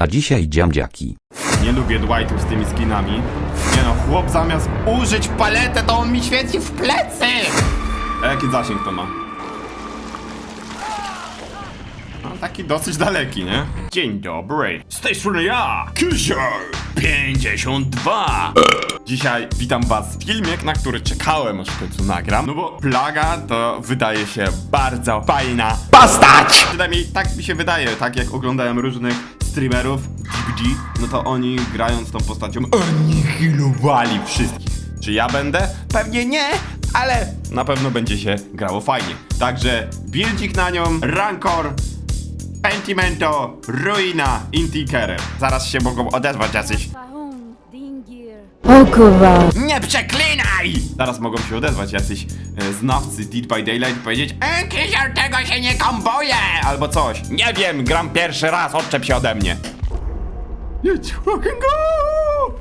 A dzisiaj dziamdziaki. Nie lubię Dwightów z tymi skinami. Nie no, chłop zamiast użyć paletę, to on mi świeci w plecy! A jaki zasięg to ma? No, taki dosyć daleki, nie? Dzień dobry. Z tej strony ja, Kisiel 52. Dzisiaj witam was w filmie, na który czekałem aż w końcu nagram. No bo Plaga to wydaje się bardzo fajna postać! Przynajmniej tak mi się wydaje, tak jak oglądałem różnych streamerów GBG, no to oni grając tą postacią anihilowali wszystkich. Czy ja będę? Pewnie nie, ale na pewno będzie się grało fajnie. Także buildzik na nią, Rancor, Pentimento, Ruina, Intikerem. Zaraz się mogą odezwać jacyś. O kurwa. Nie przeklinaj! Zaraz mogą się odezwać jacyś e, znawcy Dead by Daylight i powiedzieć E, tego się nie kombuje! Albo coś. Nie wiem, gram pierwszy raz, odczep się ode mnie. Jedź, and go!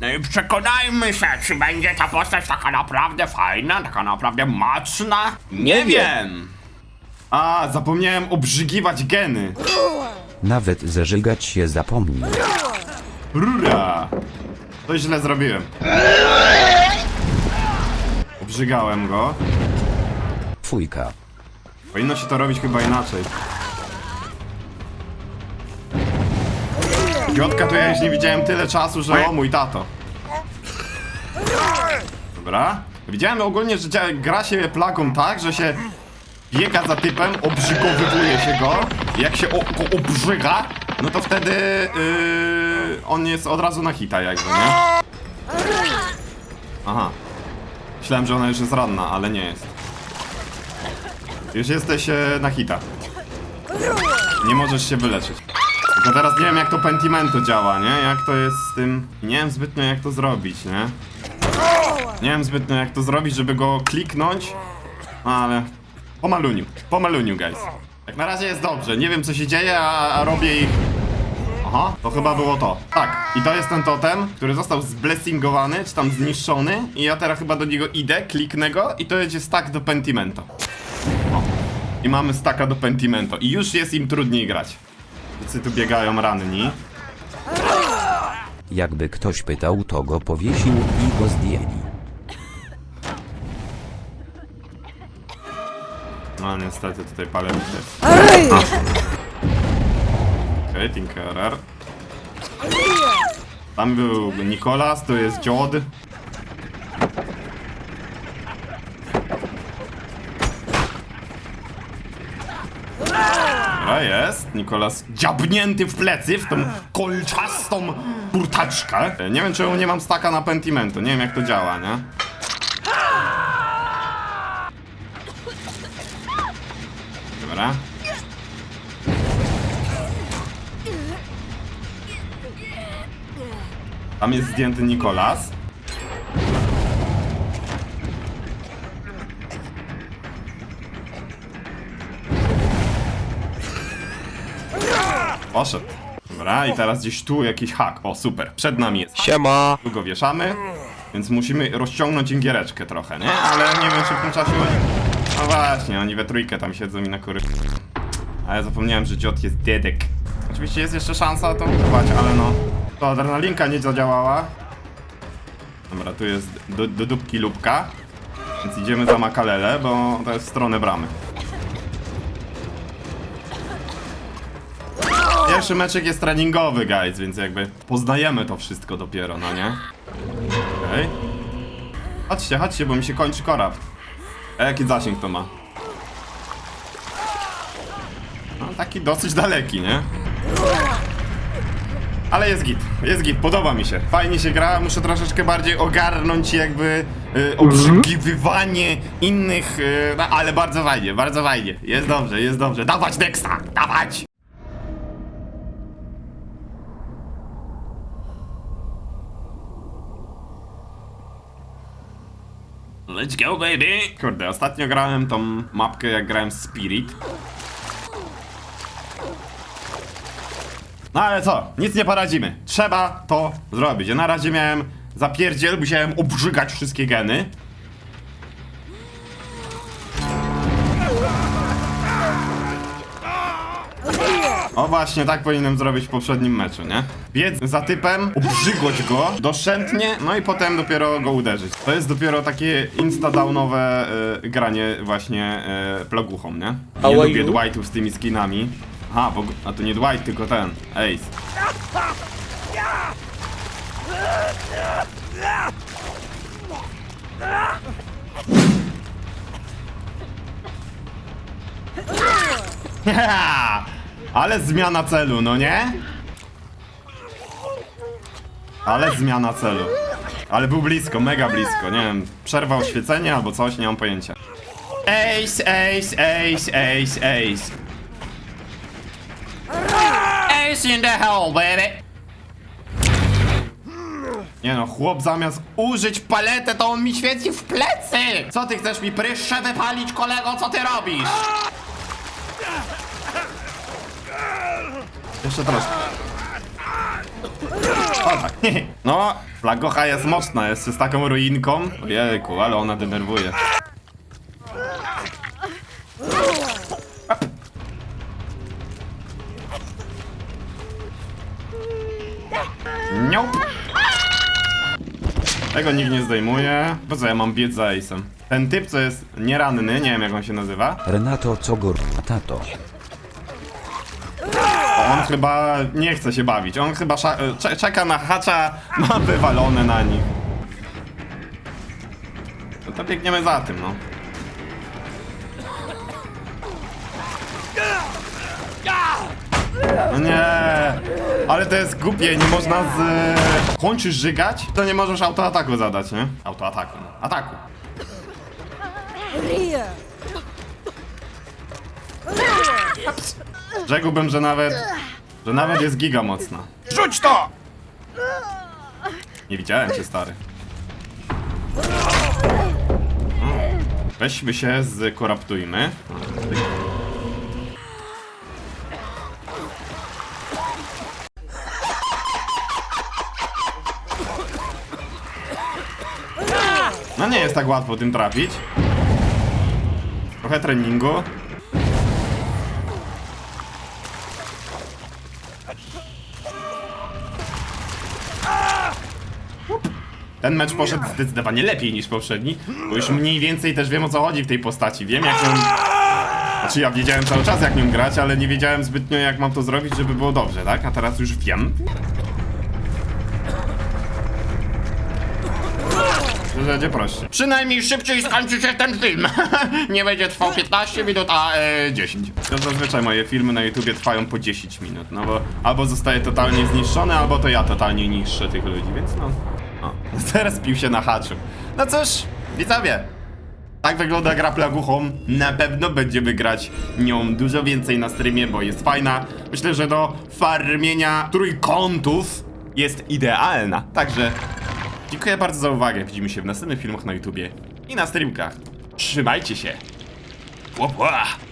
No i przekonajmy się, czy będzie ta postać taka naprawdę fajna, taka naprawdę mocna? Nie wiem. A, zapomniałem obrzygiwać geny. Nawet zeżygać się zapomnij. Rura! To źle zrobiłem. Obrzygałem go. Fujka. Powinno się to robić chyba inaczej. Piotka to ja już nie widziałem tyle czasu, że o mój tato. Dobra. Widziałem ogólnie, że gra się plagą tak, że się biega za typem, obrzygowywuje się go. Jak się o, go obrzyga, no to wtedy yy, on jest od razu na hita jakby, nie? Aha. Myślałem, że ona już jest ranna, ale nie jest. Już jesteś e, na hita. Nie możesz się wyleczyć. Tylko teraz nie wiem jak to Pentimento działa, nie? Jak to jest z tym... Nie wiem zbytnio jak to zrobić, nie? Nie wiem zbytnio jak to zrobić, żeby go kliknąć. No, ale... Po maluniu. Po maluniu, guys. Jak na razie jest dobrze. Nie wiem co się dzieje, a, a robię ich... Aha, to chyba było to. Tak, i to jest ten totem, który został zblessingowany, czy tam zniszczony. I ja teraz chyba do niego idę, kliknę go i to będzie stack do Pentimento. O. I mamy staka do Pentimento. I już jest im trudniej grać. Wszyscy tu biegają ranni. Jakby ktoś pytał, to go powiesił i go zdjęli. No niestety tutaj palę jest. Okej, Tinkerer. Tam był Nikolas, tu jest Jod. Dobra, jest. Nikolas dziabnięty w plecy, w tą kolczastą kurtaczkę. Nie wiem, czemu nie mam staka na Pentimento. Nie wiem, jak to działa, nie? Dobra. Tam jest zdjęty Nikolas. Poszedł. Dobra, i teraz gdzieś tu jakiś hak. O, super. Przed nami jest. Siema. Tu go wieszamy. Więc musimy rozciągnąć ingiereczkę trochę, nie? Ale nie wiem, czy w tym czasie oni... No właśnie, oni we trójkę tam siedzą i na kury... A ja zapomniałem, że Jot jest dedek. Oczywiście jest jeszcze szansa to uchować, ale no... To adrenalinka nie zadziałała. Dobra, tu jest do, do dupki lubka. Więc idziemy za Makalele, bo to jest w stronę bramy. Pierwszy meczek jest treningowy, guys, więc jakby poznajemy to wszystko dopiero, no nie? Okej. Chodźcie, chodźcie, bo mi się kończy korab. A jaki zasięg to ma? No, taki dosyć daleki, nie? Ale jest git, jest git, podoba mi się. Fajnie się gra, muszę troszeczkę bardziej ogarnąć jakby y, obrzygiwywanie innych, y, no, ale bardzo fajnie, bardzo fajnie. Jest dobrze, jest dobrze. Dawać Dexta, dawać! Let's go, baby! Kurde, ostatnio grałem tą mapkę jak grałem Spirit. No ale co, nic nie poradzimy. Trzeba to zrobić. Ja na razie miałem zapierdziel, musiałem obrzygać wszystkie geny. O właśnie, tak powinienem zrobić w poprzednim meczu, nie? Biec za typem, obrzygać go doszczętnie, no i potem dopiero go uderzyć. To jest dopiero takie instadownowe y, granie właśnie y, plaguchą, nie? A Nie why lubię you? Dwightów z tymi skinami. Aha, bo, a to nie Dwight, tylko ten, Ace. Ale zmiana celu, no nie? Ale zmiana celu. Ale był blisko, mega blisko, nie wiem, przerwał oświecenie albo coś, nie mam pojęcia. Ace, ace, ace, ace, ace. Ace in the hole, baby. Nie no, chłop zamiast użyć paletę, to on mi świeci w plecy! Co ty chcesz mi pryszcze wypalić, kolego? Co ty robisz? Jeszcze troszkę. O tak. No, flagocha jest mocna, jest z taką ruinką. Ojejku, ale ona denerwuje. Nope. Tego nikt nie zdejmuje. Po co ja mam biec za Ace'em? Ten typ, co jest nieranny, nie wiem jak on się nazywa. Renato Cogor Tato. On chyba nie chce się bawić. On chyba cze- czeka na hacza, ma wywalone na nich. No to biegniemy za tym, no. No nie, ale to jest głupie, nie można z... Kończysz żygać, to nie możesz autoataku zadać, nie? Autoataku, no. Ataku. Here. Rzekłbym, że nawet... Że nawet jest giga mocna. Rzuć to! Nie widziałem cię, stary. Weźmy się, zkoraptujmy. No nie jest tak łatwo tym trafić. Trochę treningu. Ten mecz poszedł zdecydowanie lepiej niż poprzedni, bo już mniej więcej też wiem o co chodzi w tej postaci. Wiem jak ją... Znaczy ja wiedziałem cały czas jak nią grać, ale nie wiedziałem zbytnio jak mam to zrobić, żeby było dobrze, tak? A teraz już wiem. To będzie prościej. Przynajmniej szybciej skończy się ten film. nie będzie trwał 15 minut, a e, 10. To zazwyczaj moje filmy na YouTubie trwają po 10 minut, no bo albo zostaje totalnie zniszczony, albo to ja totalnie niszczę tych ludzi, więc no... Teraz pił się na haczu. No cóż, widzowie. Tak wygląda gra plaguchą. Na pewno będziemy grać nią dużo więcej na streamie, bo jest fajna. Myślę, że do farmienia trójkątów jest idealna. Także dziękuję bardzo za uwagę. Widzimy się w następnych filmach na YouTubie i na streamkach. Trzymajcie się. Łopła!